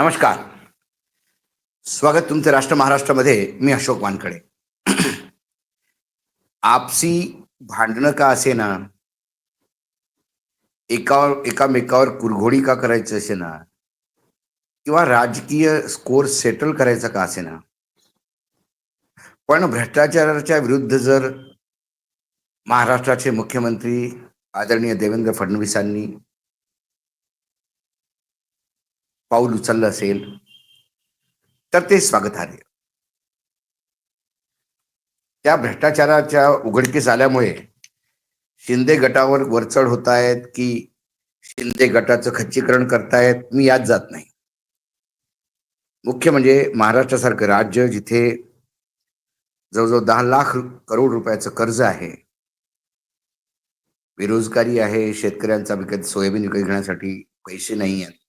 नमस्कार. स्वागत तुमचं राष्ट्र महाराष्ट्रामध्ये मी अशोक वानकडे आपसी भांडणं का असे ना? एकावर एकामेकावर कुरघोडी का करायचं असे ना? किंवा राजकीय स्कोर सेटल करायचा का असे ना? पण भ्रष्टाचाराच्या विरुद्ध जर महाराष्ट्राचे मुख्यमंत्री आदरणीय देवेंद्र फडणवीसांनी पाऊल उचललं असेल तर ते स्वागतार्ह त्या भ्रष्टाचाराच्या उघडकीस आल्यामुळे शिंदे गटावर वरचढ होत आहेत की शिंदे गटाचं खच्चीकरण करतायत मी यात जात नाही. मुख्य म्हणजे महाराष्ट्रासारखं राज्य जिथे जवळजवळ दहा लाख करोड रुपयाचं कर्ज आहे बेरोजगारी आहे शेतकऱ्यांचा विकत सोयाबीन विकत घेण्यासाठी पैसे नाही आहेत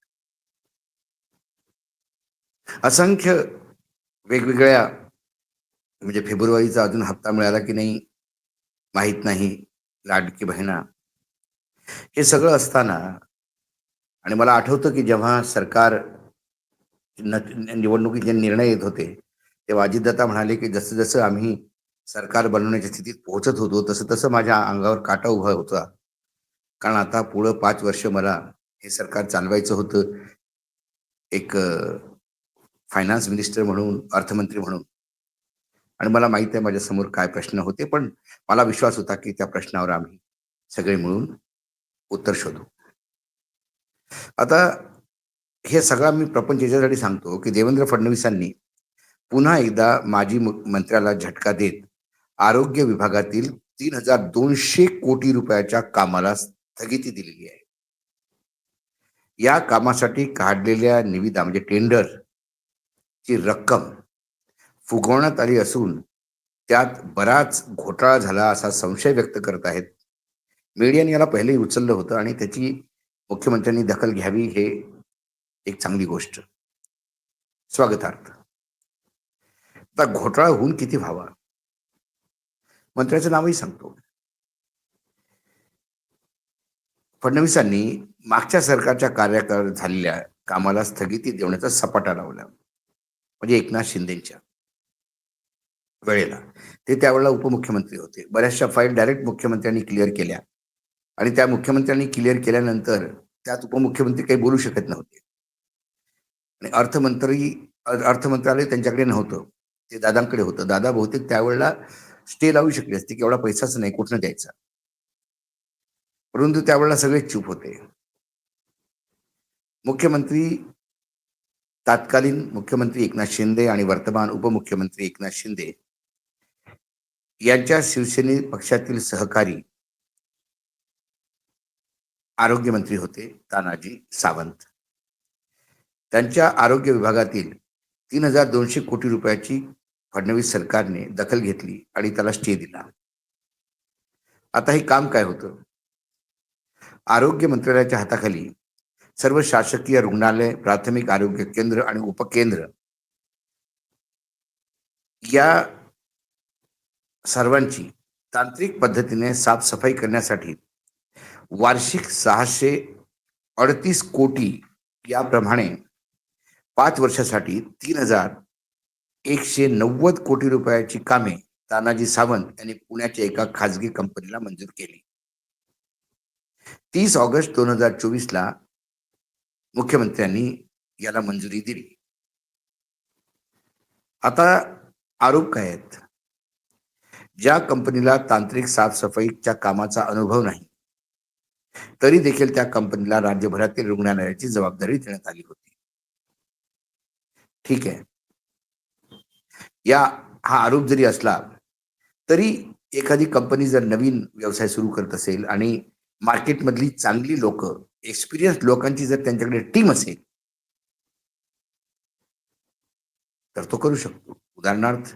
असंख्य वेगवेगळ्या म्हणजे फेब्रुवारीचा अजून हप्ता मिळाला की नाही माहीत नाही. लाडकी बहिणा. हे सगळं असताना आणि मला आठवतं की जेव्हा सरकार निवडणुकीचे निर्णय येत होते तेव्हा अजितदत्ता म्हणाले की जसं जसं आम्ही सरकार बनवण्याच्या स्थितीत पोहोचत होतो तसं तसं माझ्या अंगावर काटा उभा होता. कारण आता पुढं पाच वर्ष मला हे सरकार चालवायचं होतं. एक फायनान्स मिनिस्टर म्हणून अर्थमंत्री म्हणून. आणि मला माहीत आहे माझ्यासमोर काय प्रश्न होते पण मला विश्वास होता की त्या प्रश्नावर आम्ही सगळे मिळून उत्तर शोधू. आता हे सगळं मी प्रपंच याच्यासाठी सांगतो की देवेंद्र फडणवीसांनी पुन्हा एकदा माजी मंत्र्याला झटका देत आरोग्य विभागातील तीन हजार दोनशे कोटी रुपयाच्या कामाला स्थगिती दिलेली आहे. या कामासाठी काढलेल्या निविदा म्हणजे टेंडर ची रक्कम फुगवण्यात आली असून त्यात बराच घोटाळा झाला असा संशय व्यक्त करत आहेत. मीडियाने याला पहिलेही उचललं होतं आणि त्याची मुख्यमंत्र्यांनी दखल घ्यावी हे एक चांगली गोष्ट. स्वागतार्थ. आता घोटाळा होऊन किती व्हावा? मंत्र्याचं नावही सांगतो. फडणवीसांनी मागच्या सरकारच्या कार्यकाळ झालेल्या कामाला स्थगिती देण्याचा सपाटा लावला. म्हणजे एकनाथ शिंदेच्या वेळेला. ते त्यावेळेला उपमुख्यमंत्री होते. बऱ्याचशा फाईल डायरेक्ट मुख्यमंत्र्यांनी क्लिअर केल्या. आणि त्या मुख्यमंत्र्यांनी क्लिअर केल्यानंतर त्यात उपमुख्यमंत्री काही बोलू शकत नव्हते. आणि अर्थमंत्री अर्थमंत्रालय त्यांच्याकडे नव्हतं. ते दादांकडे होतं. दादा बहुतेक त्यावेळेला स्टे लावू शकले असते की एवढा पैसाच नाही कुठनं द्यायचा? परंतु त्यावेळेला सगळेच चूप होते. मुख्यमंत्री तत्कालीन मुख्यमंत्री एकनाथ शिंदे आणि वर्तमान उपमुख्यमंत्री एकनाथ शिंदे यांच्या शिवसेने पक्षातील सहकारी आरोग्यमंत्री होते तानाजी सावंत. त्यांच्या आरोग्य विभागातील तीन हजार दोनशे कोटी रुपयाची फडणवीस सरकारने दखल घेतली आणि त्याला स्टे दिला. आता हे काम काय होतं? आरोग्य मंत्रालयाच्या हाताखाली सर्व शासकीय रुग्णालय प्राथमिक आरोग्य केंद्र आणि उपकेंद्र या सर्वांची तांत्रिक पद्धतीने साफसफाई करण्यासाठी वार्षिक सहाशे अडतीस कोटी याप्रमाणे पाच वर्षासाठी तीन हजार एकशे नव्वद कोटी रुपयाची कामे तानाजी सावंत यांनी पुण्याच्या एका खाजगी कंपनीला मंजूर केली. तीस ऑगस्ट दोन हजार चोवीस ला मुख्यमंत्र्यांनी याला मंजुरी दिली. आता आरोप काय आहेत? ज्या कंपनीला तांत्रिक साफसफाईच्या कामाचा अनुभव नाही तरी देखील त्या कंपनीला राज्यभरातील रुग्णालयाची जबाबदारी देण्यात आली होती. ठीक आहे. या हा आरोप जरी असला तरी एखादी कंपनी जर नवीन व्यवसाय सुरू करत असेल आणि मार्केटमधली चांगली लोक एक्सपिरियन्स लोकांची जर त्यांच्याकडे टीम असेल तर तो करू शकतो. उदाहरणार्थ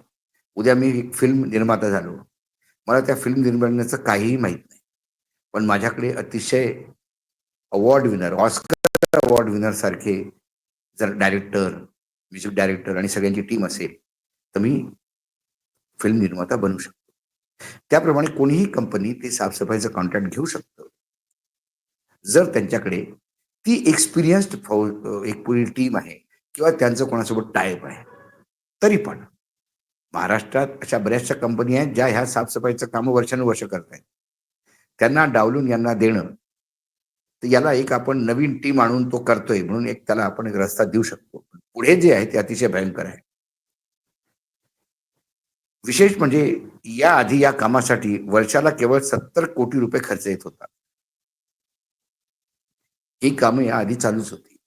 उद्या मी एक फिल्म निर्माता झालो. मला त्या फिल्म निर्माण्याचं काहीही माहीत नाही. पण माझ्याकडे अतिशय award winner Oscar award winner सारखे जर डायरेक्टर म्युझिक डायरेक्टर आणि सगळ्यांची टीम असेल तर मी फिल्म निर्माता बनवू शकतो. त्याप्रमाणे कोणीही कंपनी ते साफसफाईचं कॉन्ट्रॅक्ट घेऊ शकतं. जर त्यांच्याकडे ती एक्सपिरियन्स्ड एक पुरी टीम आहे किंवा त्यांचं कोणासोबत टाईप आहे तरी पण महाराष्ट्रात अशा बऱ्याचशा कंपनी आहेत ज्या ह्या साफसफाईचं कामं वर्षानुवर्ष करत आहेत. त्यांना डावलून यांना देणं तर याला एक आपण नवीन टीम आणून तो करतोय म्हणून एक त्याला आपण एक रस्ता देऊ शकतो. पुढे जे आहे ते अतिशय भयंकर आहे. विशेष म्हणजे या आधी या कामासाठी वर्षाला केवळ सत्तर कोटी रुपये खर्च येत होता. ही कामं या आधी चालूच होती.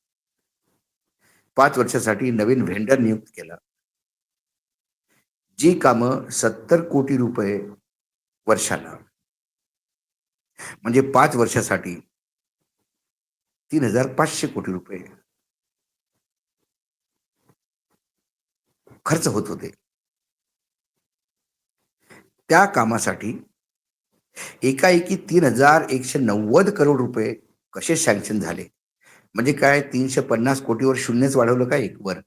पाच वर्षासाठी नवीन व्हेंडर नियुक्त केला. जी कामं सत्तर कोटी रुपये वर्षाला. म्हणजे पाच वर्षासाठी तीन हजार पाचशे कोटी रुपये खर्च होत होते. त्या कामासाठी एकाएकी तीन हजार एकशे नव्वद करोड रुपये कसे सँक्शन झाले? म्हणजे काय तीनशे पन्नास कोटीवर शून्यच वाढवलं काय एक वर?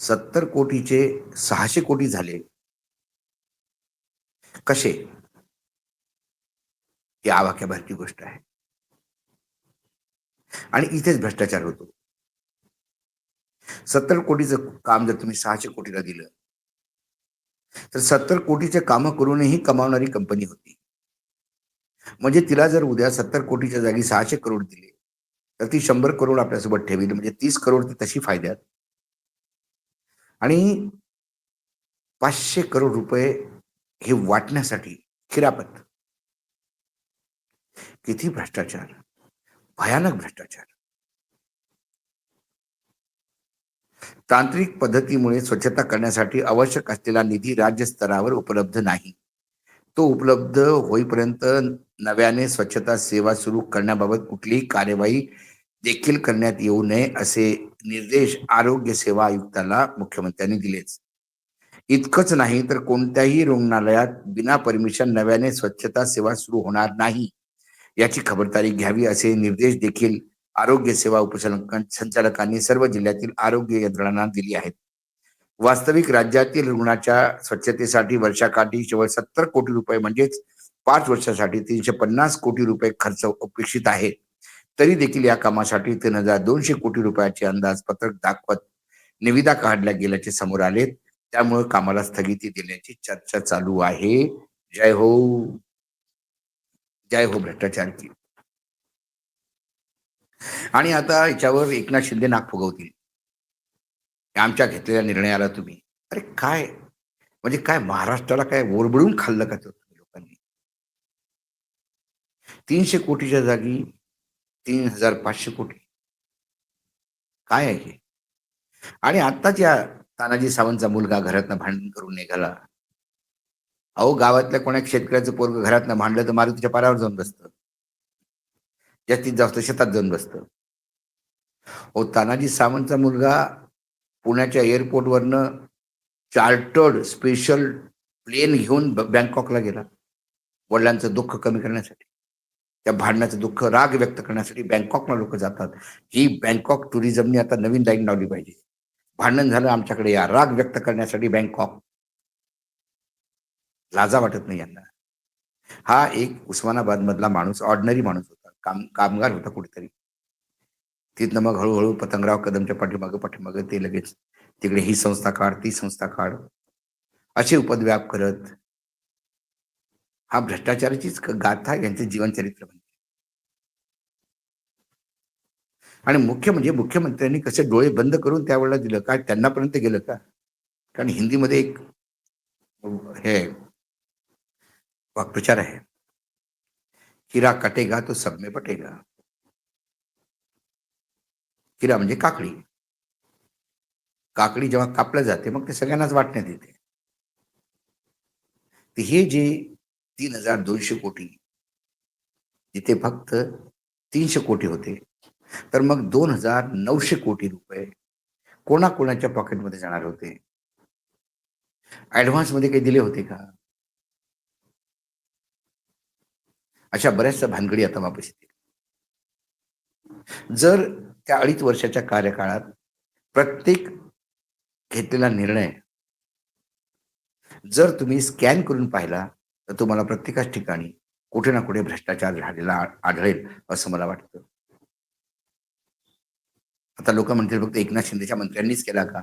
सत्तर कोटीचे सहाशे कोटी झाले. कसे? ही आवाक्याबारकी गोष्ट आहे. आणि इथेच भ्रष्टाचार होतो. सत्तर कोटीचं काम जर तुम्ही सहाशे कोटीला दिलं तर सत्तर कोटीचे काम करूनही कमावणारी कंपनी होती. म्हणजे तिला जर उद्या सत्तर कोटीच्या जागी सहाशे करोड दिले तर ती शंभर करोड आपल्यासोबत ठेवील म्हणजे तीस करोड ती तशी फायद्यात. आणि पाचशे करोड रुपये हे वाटण्यासाठी खिरापत. किती भ्रष्टाचार. भयानक भ्रष्टाचार. तांत्रिक पद्धतीमुळे स्वच्छता करण्यासाठी आवश्यक असलेला निधी राज्य स्तरावर उपलब्ध नाही. तो उपलब्ध होईपर्यंत नव्याने स्वच्छता सेवा सुरू करण्याबाबत कुठलीही कार्यवाही देखील करण्यात येऊ नये असे निर्देश आरोग्य सेवा आयुक्ताला मुख्यमंत्र्यांनी दिलेच इतकंच नाही तर कोणत्याही रुग्णालयात बिना परमिशन नव्याने स्वच्छता सेवा सुरू होणार नाही याची खबरदारी घ्यावी असे निर्देश देखील आरोग्य सेवा उपसंचालकांनी सर्व जिल्ह्यातील आरोग्य यंत्रणांना दिली आहेत. वास्तविक राज्यातील रुग्णाच्या स्वच्छतेसाठी वर्षाकाठी केवळ सत्तर कोटी रुपये म्हणजेच पाच वर्षासाठी तीनशे पन्नास कोटी रुपये खर्च अपेक्षित आहे. तरी देखील या कामासाठी तीन हजार दोनशे कोटी रुपयाचे अंदाजपत्रक दाखवत निविदा काढल्या गेल्याचे समोर आले. त्यामुळे कामाला स्थगिती देण्याची चर्चा चालू आहे. जय हो. जय हो भ्रष्टाचार की आणि आता याच्यावर एकनाथ शिंदे नाक फुगवतील आमच्या घेतलेल्या निर्णयाला तुम्ही. अरे काय? म्हणजे काय महाराष्ट्राला काय ओरबडून खाल्लं का तुम्ही लोकांनी? तीनशे कोटीच्या जागी तीन हजार पाचशे कोटी. काय आहे आणि आत्ताच या तानाजी सावंतचा मुलगा घरातनं भांडण करून निघाला. अहो गावातल्या कोणा शेतकऱ्याचं पोरग घरातनं भांडलं तर मारुतीच्या पारावर जाऊन बसतं. जास्तीत जास्त शेतात जाऊन बसतं. ओ तानाजी सावंतचा मुलगा पुण्याच्या एअरपोर्टवरनं चार्टर्ड स्पेशल प्लेन घेऊन बँकॉकला गेला. वडिलांचं दुःख कमी करण्यासाठी. त्या भांडण्याचं दुःख राग व्यक्त करण्यासाठी बँकॉकला लोक जातात. ही बँकॉक टुरिझमने आता नवीन लाईन लावली पाहिजे. भांडण झालं आमच्याकडे या राग व्यक्त करण्यासाठी बँकॉक. लाजा वाटत नाही यांना. हा एक उस्मानाबाद मधला माणूस ऑर्डनरी माणूस होता. काम कामगार होता कुठेतरी. तिथनं मग हळूहळू पतंगराव कदमच्या पाठीमागं पाठीमागं ते लगेच तिकडे ही संस्था काढ ती संस्था काढ. असे उपद्व्याप करत हा भ्रष्टाचाराचीच गाथा यांचे जीवनचरित्र बनते आणि मुख्य म्हणजे मुख्यमंत्र्यांनी कसे डोळे बंद करून त्यावेळेला दिलं काय त्यांनापर्यंत गेलं का? कारण हिंदीमध्ये एक हे वाक्प्रचार आहे. हिरा कटेगा तो सब में पटेगा किरा म्हणजे काकडी. काकडी जेव्हा कापल्या जाते मग ते सगळ्यांनाच वाटण्यात येते. हे जे तीन हजार दोनशे कोटी तिथे फक्त तीनशे कोटी होते तर मग दोन हजार नऊशे कोटी रुपये कोणाकोणाच्या पॉकेटमध्ये जाणार होते? ऍडव्हान्समध्ये काही दिले होते का? अशा बऱ्याचशा भानगडी आता वापस येतील. जर त्या अडीच वर्षाच्या कार्यकाळात प्रत्येक घेतलेला निर्णय जर तुम्ही स्कॅन करून पाहिला तर तुम्हाला प्रत्येकाच ठिकाणी कुठे ना कुठे भ्रष्टाचार झालेला आढळेल असं मला वाटतं. आता लोक म्हणतील फक्त एकनाथ शिंदेच्या मंत्र्यांनीच केला का?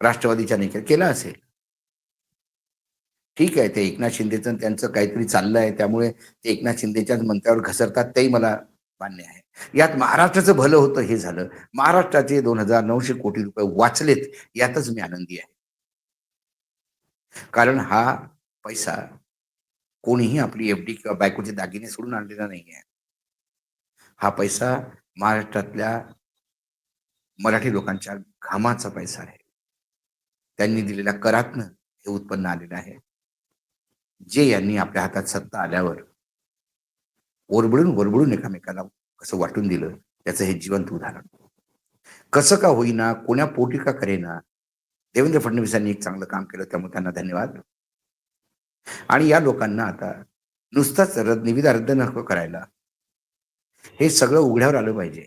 राष्ट्रवादीच्या नाही केला केला असेल. ठीक आहे ते एकनाथ शिंदेचं त्यांचं काहीतरी चाललं आहे त्यामुळे ते एकनाथ शिंदेच्याच मंत्र्यावर घसरतात तेही मला मान्य आहे. यात महाराष्ट्राचं भलं होतं हे झालं. महाराष्ट्राचे दोन हजार नऊशे कोटी रुपये वाचलेत यातच मी आनंदी आहे. कारण हा पैसा कोणीही आपली एफ डी किंवा बायकोचे दागिने सोडून आणलेला नाही आहे. हा पैसा महाराष्ट्रातल्या मराठी लोकांच्या घामाचा पैसा आहे. त्यांनी दिलेल्या करातनं हे उत्पन्न आलेलं आहे. जे यांनी आपल्या हातात सत्ता आल्यावर ओरबडून ओरबडून एकामेकाला असं वाटून दिलं त्याचं हे जिवंत उदाहरण. कसं का होईना कोण्या पोटी का करेना देवेंद्र फडणवीसांनी एक चांगलं काम केलं त्यामुळे त्यांना धन्यवाद. आणि या लोकांना आता नुसताच रद्द निविदा रद्द नको करायला. हे सगळं उघड्यावर आलं पाहिजे.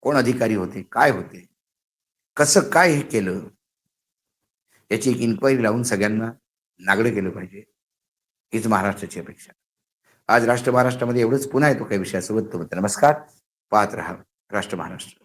कोण अधिकारी होते काय होते कसं काय हे केलं याची एक इन्क्वायरी लावून सगळ्यांना नागडं केलं पाहिजे हीच महाराष्ट्राची अपेक्षा. आज राष्ट्र महाराष्ट्रामध्ये एवढंच पुन्हा येतो काही विषयासोबत तो नमस्कार. पाहत राहा. राष्ट्र महाराष्ट्र.